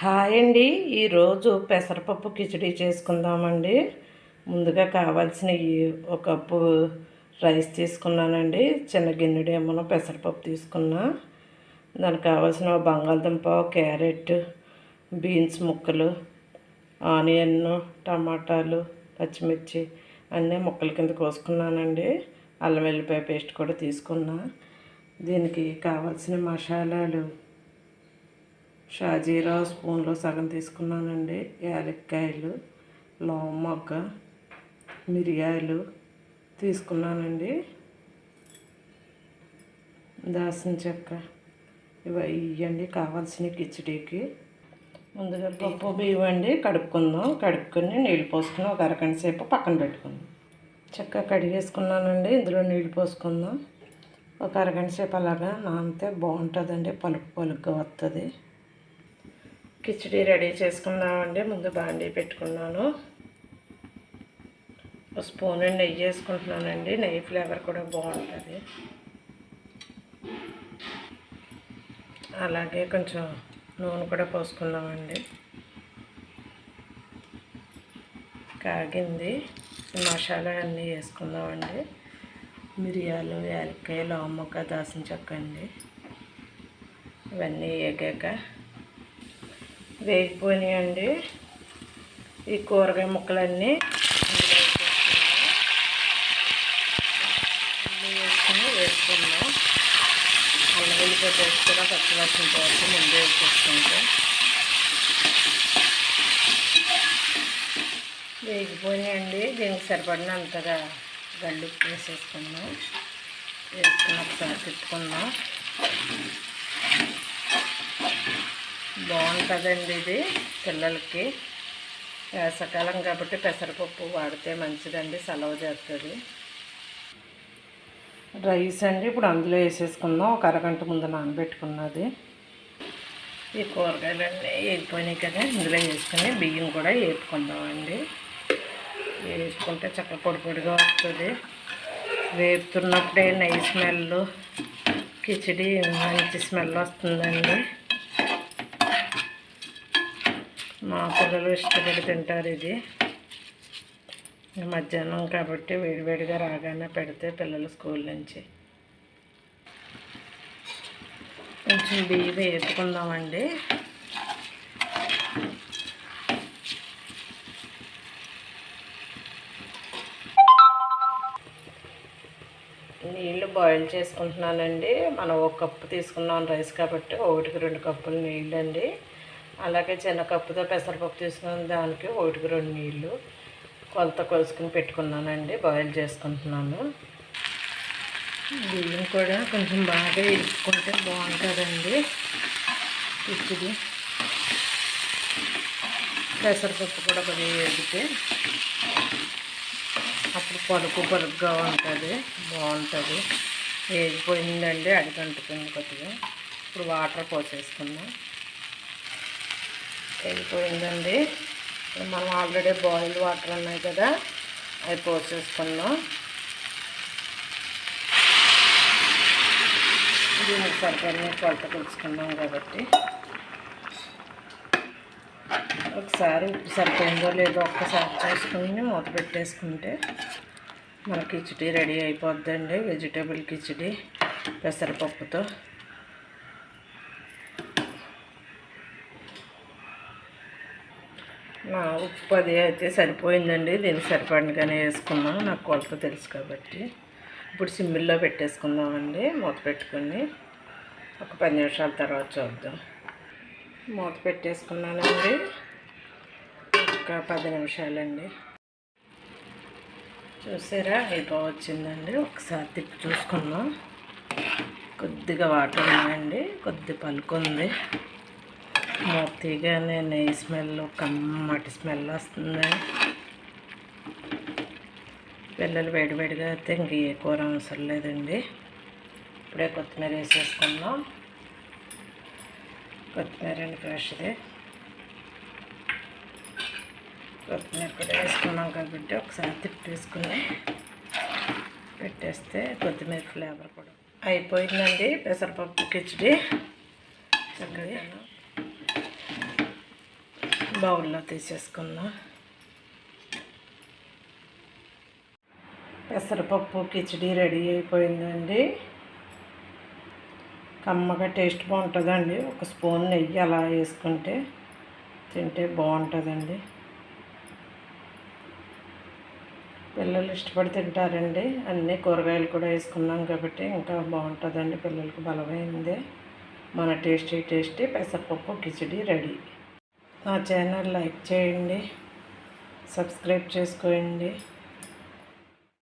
Hi అండి. ఈరోజు పెసరపప్పు కిచడీ చేసుకుందామండి. ముందుగా కావాల్సిన ఒక కప్పు రైస్ తీసుకున్నానండి. చిన్న గిన్నెడు ఏమో పెసరపప్పు తీసుకున్నా. దానికి కావాల్సిన బంగాళదుంప క్యారెట్ బీన్స్ ముక్కలు ఆనియన్ టమాటాలు పచ్చిమిర్చి అన్నీ ముక్కల కింద కోసుకున్నానండి. అల్లం వెల్లిపాయ పేస్ట్ కూడా తీసుకున్నా. దీనికి కావాల్సిన మసాలాలు షాజీరా స్పూన్లో సగం తీసుకున్నానండి. యాలక్కాయలు మొగ్గ మిరియాలు తీసుకున్నానండి. దాసిన చెక్క ఇవి ఇవ్వండి కావాల్సిన కిచడీకి. ముందుగా పప్పు బియ్యం అండి కడుక్కుందాం. కడుక్కొని నీళ్ళు పోసుకుని ఒక అరగంట సేపు పక్కన పెట్టుకుందాం. చెక్క కడిగేసుకున్నానండి ఇందులో నీళ్ళు పోసుకుందాం. ఒక అరగంట సేపు అలాగా నానితే బాగుంటుందండి. పలుకు పలుకుగా వస్తుంది కిచడీ రెడీ చేసుకుందామండి. ముందు బాండీ పెట్టుకున్నాను. ఒక స్పూన్ నెయ్యి వేసుకుంటున్నానండి. నెయ్యి ఫ్లేవర్ కూడా బాగుంటుంది. అలాగే కొంచెం నూనె కూడా పోసుకుందామండి. కాగింది. మసాలా అన్నీ వేసుకుందామండి. మిరియాలు యాలక్కాయలు అమ్మక్క దాసిన చెక్క అండి. ఇవన్నీ ఏగాక వేగిపోయినాయండి ఈ కూరగాయ ముక్కలన్నీ వేసుకుని వేసుకుందాం అల్లం వెల్లిపాయ పేస్ట్ కూడా పచ్చివాసన పోతే ముందు వేసేసుకుంటే. వేగిపోయినాయండి దీనికి సరిపడినంతగా గల్లి వేసేసుకుందాం వేసుకుని ఒకసారి తిప్పుకుందాం. బాగుంటుందండి ఇది పిల్లలకి. వేసకాలం కాబట్టి పెసరపప్పు వాడితే మంచిదండి సెలవు చేస్తుంది. రైస్ అండి ఇప్పుడు అందులో వేసేసుకుందాం. ఒక అరగంట ముందు నానబెట్టుకున్నది. ఈ కూరగాయలన్నీ వేగిపోయినాయి కదా ఇందులో వేసుకుని బియ్యం కూడా వేపుకుందామండి. వేసుకుంటే చక్క పొడి పొడిగా వస్తుంది. వేపుతున్నప్పుడే నెయ్యి స్మెల్ కిచిడి మంచి స్మెల్ వస్తుందండి. మా పిల్లలు ఇష్టపడి తింటారు ఇది. మధ్యాహ్నం కాబట్టి వేడివేడిగా రాగానే పెడితే పిల్లలు స్కూల్ నుంచి. కొంచెం బియ్యం వేసుకుందామండి. నీళ్ళు బాయిల్ చేసుకుంటున్నానండి. మనం ఒక కప్పు తీసుకున్నాం రైస్ కాబట్టి ఒకటికి రెండు కప్పులు నీళ్ళు అండి అలాగే చిన్న కప్పుతో పెసరపప్పు తీసుకున్న దానికి ఒకటికి రెండు నీళ్ళు కొలత కొలుసుకుని పెట్టుకున్నానండి. బాయిల్ చేసుకుంటున్నాను. బియ్యం కూడా కొంచెం బాగా ఇరుక్కుంటే బాగుంటుందండి. ఇచ్చిది పెసరపప్పు కూడా కొద్దిగా వేగితే అప్పుడు పలుకు పలుకుగా ఉంటుంది. బాగుంటుంది. వేగిపోయిందండి. అడిగంటుకుంది కొద్దిగా. ఇప్పుడు వాటర్ పోసేసుకుందాం. వెళ్ళిపోయిందండి మనం ఆల్రెడీ బాయిల్ వాటర్ ఉన్నాయి కదా అవి పోసేసుకున్నాం దీనికి సరిపడిన కొలత కొలుచుకున్నాం కాబట్టి. ఒకసారి ఉప్పు సరిపోయిందో లేదో ఒక్కసారి చూసుకుని మూత పెట్టేసుకుంటే మన కిచిడి రెడీ అయిపోద్దండి వెజిటేబుల్ కిచిడి పెసరపప్పుతో. నా ఉప్పు అది అయితే సరిపోయిందండి. దీనికి సరిపడినగానే వేసుకున్నాం నాకు కొలత తెలుసు కాబట్టి. ఇప్పుడు సిమ్మిల్లో పెట్టేసుకుందామండి. మూత పెట్టుకుని ఒక పది నిమిషాల తర్వాత చూద్దాం. మూత పెట్టేసుకున్నానండి. ఒక పది నిమిషాలండి. చూసారా? అయిపోవచ్చిందండి. ఒకసారి తిప్పి చూసుకుందాం. కొద్దిగా వాటర్ ఉందండి. కొద్ది పలుకుంది. మూతీగానే నెయ్యి స్మెల్ కమ్మటి స్మెల్ వస్తుంది. పిల్లలు వేడివేడిగా అయితే ఇంక ఏ కూర అవసరం లేదండి. ఇప్పుడే కొత్తిమీర వేసేసుకుందాం. కొత్తిమీర అండి ఫ్రెష్ది. కొత్తిమీర కూడా వేసుకున్నాం కాబట్టి ఒకసారి తిప్పేసుకుని పెట్టేస్తే కొత్తిమీర ఫ్లేవర్ కూడా అయిపోయిందండి. పెసరపప్పు కిచడి. చక్కగా బౌల్లో తీసేసుకుందాం పెసరపప్పు కిచడీ రెడీ అయిపోయిందండి. కమ్మగా టేస్ట్ బాగుంటుందండి. ఒక స్పూన్ నెయ్యి అలా వేసుకుంటే తింటే బాగుంటుందండి. పిల్లలు ఇష్టపడి తింటారండి. అన్ని కూరగాయలు కూడా వేసుకున్నాం కాబట్టి ఇంకా బాగుంటుందండి. పిల్లలకు బలమైంది. మన టేస్టీ టేస్టీ పెసరపప్పు కిచడీ రెడీ. నా ఛానల్ లైక్ చేయండి సబ్స్క్రైబ్ చేసుకోండి.